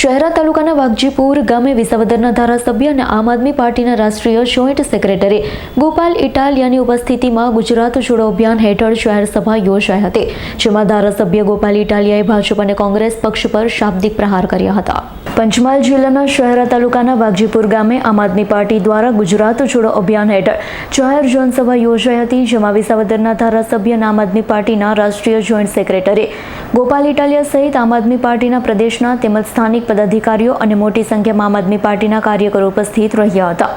શહેરા તાલુકાના વાઘજીપુર ગામે વિસાવદરના ધારાસભ્ય અને આમ આદમી પાર્ટીના રાષ્ટ્રીય જોઈન્ટ સેક્રેટરી ગોપાલ ઇટાલિયાની ઉપસ્થિતિમાં ગુજરાત જોડો અભિયાન હેઠળ શહેર સભા યોજાઈ હતી, જેમાં ધારાસભ્ય ગોપાલ ઇટાલિયાએ ભાજપ અને કોંગ્રેસ પક્ષ પર શાબ્દિક પ્રહાર કર્યા હતા. પંચમહાલ જિલ્લાના શહેરા તાલુકાના વાઘજીપુર ગામે આમ આદમી પાર્ટી દ્વારા ગુજરાત જોડો અભિયાન હેઠળ જાહેર જનસભા યોજાઈ હતી, જેમાં વિસાવદરના ધારાસભ્ય અને આમ આદમી પાર્ટીના રાષ્ટ્રીય જોઈન્ટ સેક્રેટરી ગોપાલ ઇટાલિયા સહિત આમ આદમી પાર્ટીના પ્રદેશના તેમજ સ્થાનિક પદાધિકારીઓ અને મોટી સંખ્યામાં આમ આદમી પાર્ટીના કાર્યકરો ઉપસ્થિત રહ્યા હતા.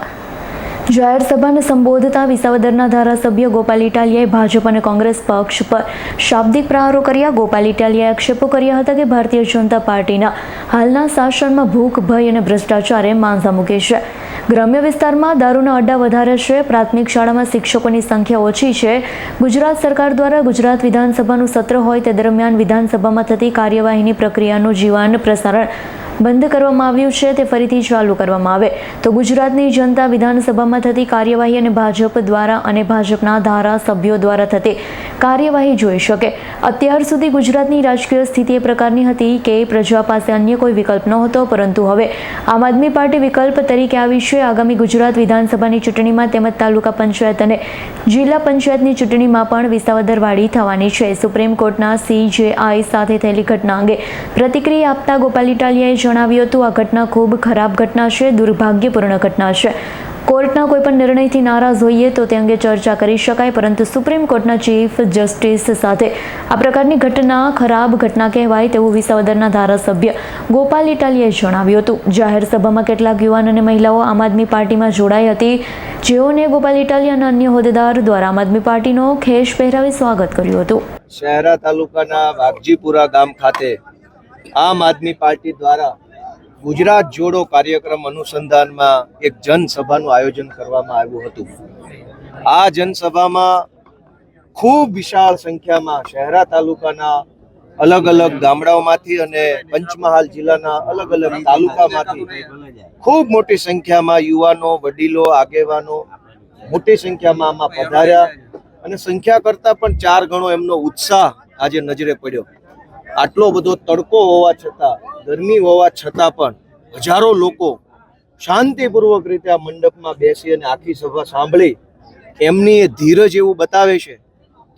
જાહેર સભાને સંબોધતા વિસાવદરના ધારાસભ્ય ગોપાલ ઇટાલિયાએ ભાજપ અને કોંગ્રેસ પક્ષ પર શાબ્દિક પ્રહારો કર્યા. ગોપાલ ઇટાલિયાએ આક્ષેપો કર્યા હતા કે ભારતીય જનતા પાર્ટીના હાલના શાસનમાં ભૂખ, ભય અને ભ્રષ્ટાચારે માંઝા મૂકે છે. ગ્રામ્ય વિસ્તારમાં દારૂના અડ્ડા વધારે છે. પ્રાથમિક શાળામાં શિક્ષકોની સંખ્યા ઓછી છે. ગુજરાત સરકાર દ્વારા ગુજરાત વિધાનસભાનું સત્ર હોય તે દરમિયાન વિધાનસભામાં થતી કાર્યવાહીની પ્રક્રિયાનું જીવાન પ્રસારણ બંધ કરવામાં આવ્યું છે, તે ફરીથી ચાલુ કરવામાં આવે. તો ગુજરાતની જનતા વિધાનસભામાં થતી કાર્યવાહી અને ભાજપ દ્વારા અને ભાજપના ધારાસભ્યો દ્વારા થતી કાર્યવાહી જોઈ શકે. અત્યાર સુધી ગુજરાતની રાજકીય સ્થિતિ એ પ્રકારની હતી કે પ્રજા પાસે અન્ય કોઈ વિકલ્પ નહોતો, પરંતુ હવે આમ આદમી પાર્ટી વિકલ્પ તરીકે આવી છે. આગામી ગુજરાત વિધાનસભાની ચૂંટણીમાં તેમજ તાલુકા પંચાયત અને જિલ્લા પંચાયતની ચૂંટણીમાં પણ વિસાવદરવાળી થવાની છે. સુપ્રીમ કોર્ટના સીજેઆઈ સાથે થયેલી ઘટના અંગે પ્રતિક્રિયા આપતા ગોપાલ ઇટાલિયાએ જણાવ્યું હતું, આ ઘટના ખૂબ ખરાબ ઘટના છે, દુર્ભાગ્યપૂર્ણ ઘટના છે. કોર્ટના કોઈપણ નિર્ણયથી નારાજ હોઈએ તો તે અંગે ચર્ચા કરી શકાય, પરંતુ સુપ્રીમ કોર્ટના ચીફ જસ્ટિસ સાથે આ પ્રકારની ઘટના ખરાબ ઘટના કહેવાય તેવું વિસાવદરના ધારાસભ્ય ગોપાલ ઇટાલિયાએ જણાવ્યું હતું. જાહેર સભામાં કેટલાક યુવાન અને મહિલાઓ આમ આદમી પાર્ટીમાં જોડાઈ હતી. જેઓને ગોપાલ ઇટાલિયા અને અન્ય હોદ્દેદાર દ્વારા આમ આદમી પાર્ટીનો ખેશ પહેરાવી સ્વાગત કર્યું હતું. શહેરા તાલુકાના વાઘજીપુરા ગામ ખાતે આમ આદમી પાર્ટી દ્વારા ગુજરાત જોડો કાર્યક્રમ અનુસંધાનમાં એક જનસભાનું આયોજન કરવામાં આવ્યું હતું. આ જનસભામાં ખૂબ વિશાળ સંખ્યામાં શહેરા તાલુકાના અલગ અલગ ગામડાઓમાંથી અને પંચમહાલ જિલ્લાના અલગ અલગ તાલુકામાંથી ખૂબ મોટી સંખ્યામાં યુવાનો, વડીલો, આગેવાનો મોટી સંખ્યામાં આમાં પધાર્યા અને સંખ્યા કરતાં પણ ચાર ગણો એમનો ઉત્સાહ આજે નજરે પડ્યો. આટલો બધો તડકો હોવા છતાં, ગરમી હોવા છતાં પણ હજારો લોકો શાંતિપૂર્વક રીતે આ મંડપમાં બેસી અને આખી સભા સાંભળી એમની એ ધીરજ એવું બતાવે છે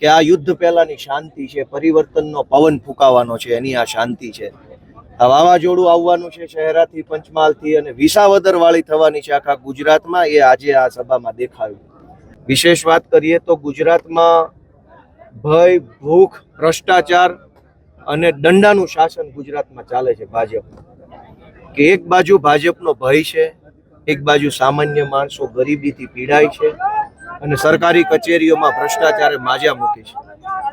કે આ યુદ્ધ પહેલાંની શાંતિ છે, પરિવર્તનનો પવન ફૂંકાવાનો છે, એની આ શાંતિ છે. આ વાવાઝોડું આવવાનું છે શહેરાથી પંચમહાલથી અને વિસાવદર વાળી થવાની છે આખા ગુજરાતમાં, એ આજે આ સભામાં દેખાયું. વિશેષ વાત કરીએ તો ગુજરાતમાં ભય, ભૂખ, ભ્રષ્ટાચાર અને દંડાનું શાસન ગુજરાતમાં ચાલે છે ભાજપ. કે એક બાજુ ભાજપનો ભય છે, એક બાજુ સામાન્ય માણસો ગરીબીથી પીડાય છે અને સરકારી કચેરીઓમાં ભ્રષ્ટાચારે માજા મૂકી છે.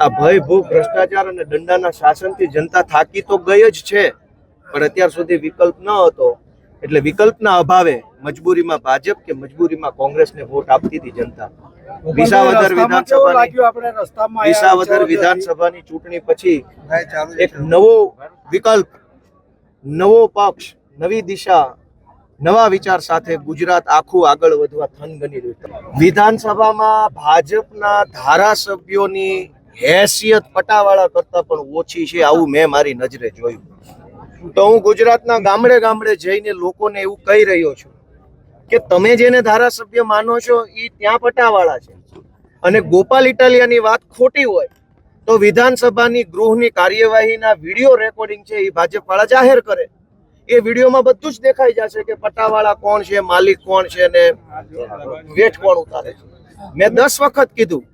આ ભય ભૂખ ભ્રષ્ટાચાર અને દંડાના શાસનથી જનતા થાકી તો ગઈ જ છે, પણ અત્યાર સુધી વિકલ્પ ન હતો. એટલે વિકલ્પના અભાવે મજબૂરીમાં ભાજપ કે મજબૂરીમાં કોંગ્રેસને વોટ આપતી હતી જનતા. વિસાવદર વિધાનસભાની વિસાવદર વિધાનસભાની ચૂંટણી પછી એક નવો વિકલ્પ નવો પક્ષ નવી દિશા નવા વિચાર સાથે ગુજરાત આખું આગળ વધવા થનગની રહ્યું વિધાનસભામાં ભાજપના ધારાસભ્યોની હેસિયત પટાવાળા કરતા પણ ઓછી છે આવું મેં મારી નજરે જોયું. તો હું ગુજરાતના ગામડે ગામડે જઈને લોકોને એવું કહી રહ્યો છું કે તમે જેને ધારાસભ્ય માનો છો એ ત્યાં પટાવાળા છે. અને ગોપાલ ઇટાલિયાની વાત ખોટી હોય, તો વિધાનસભાની ગૃહની કાર્યવાહીના વીડિયો રેકોર્ડિંગ છે એ ભાજપવાળા જાહેર કરે. એ વિડીયોમાં બધું જ દેખાઈ જશે કે પટાવાળા કોણ છે, માલિક કોણ છે ને વેઠ કોણ ઉતારે છે. મેં દસ વખત કીધું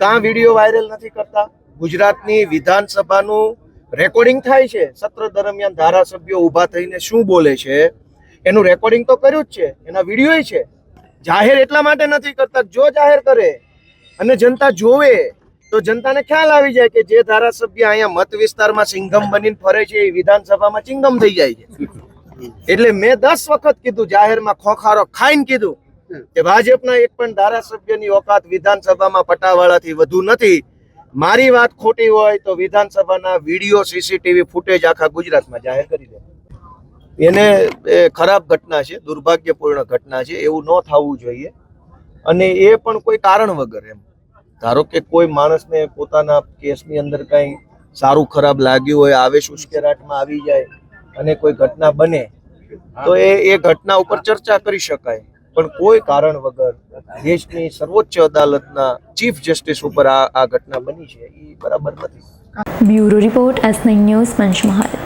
કાં વીડિયો વાયરલ નથી કરતા. ગુજરાતની વિધાનસભાનું રેકોર્ડિંગ થાય છે. સત્ર દરમિયાન ધારાસભ્યો ઊભા થઈને શું બોલે છે? એનું રેકોર્ડિંગ તો કર્યું જ છે, એના વીડિયો છે. જાહેર એટલા માટે નથી કરતા જો જાહેર કરે અને જનતા જોવે, તો જનતાને ખ્યાલ આવી જાય કે જે ધારાસભ્ય અહીંયા મત વિસ્તારમાં સિંગમ બનીને ફરે છે, એ વિધાનસભામાં ચિંગમ થઈ જાય છે. એટલે મેં દસ વખત કીધું, જાહેરમાં ખોખારો ખાઈને કીધું કે ભાજપના એક પણ ધારાસભ્યની ઓકાત વિધાનસભામાં પટાવાળાથી વધુ નથી. મારી વાત ખોટી હોય તો વિધાનસભાના વીડિયો, સીસીટીવી ફૂટેજ આખા ગુજરાતમાં જાહેર કરી દે. એને ખરાબ ઘટના છે, દુર્ભાગ્યપૂર્ણ ઘટના છે, એવું ન થવું જોઈએ. અને એ પણ કોઈ કારણ વગર એમ. ધારો કે કોઈ માણસને પોતાના કેસની અંદર કાંઈ સારું ખરાબ લાગ્યું હોય આવેશ ઉશ્કેરાટમાં આવી જાય, અને કોઈ ઘટના બને, તો એ એ ઘટના ઉપર ચર્ચા કરી શકાય. પણ કોઈ કારણ વગર દેશની સર્વોચ્ચ અદાલતના ચીફ જસ્ટિસ ઉપર આ આ ઘટના બની છે, એ બરાબર નથી. Bureau report S news Panchmahal.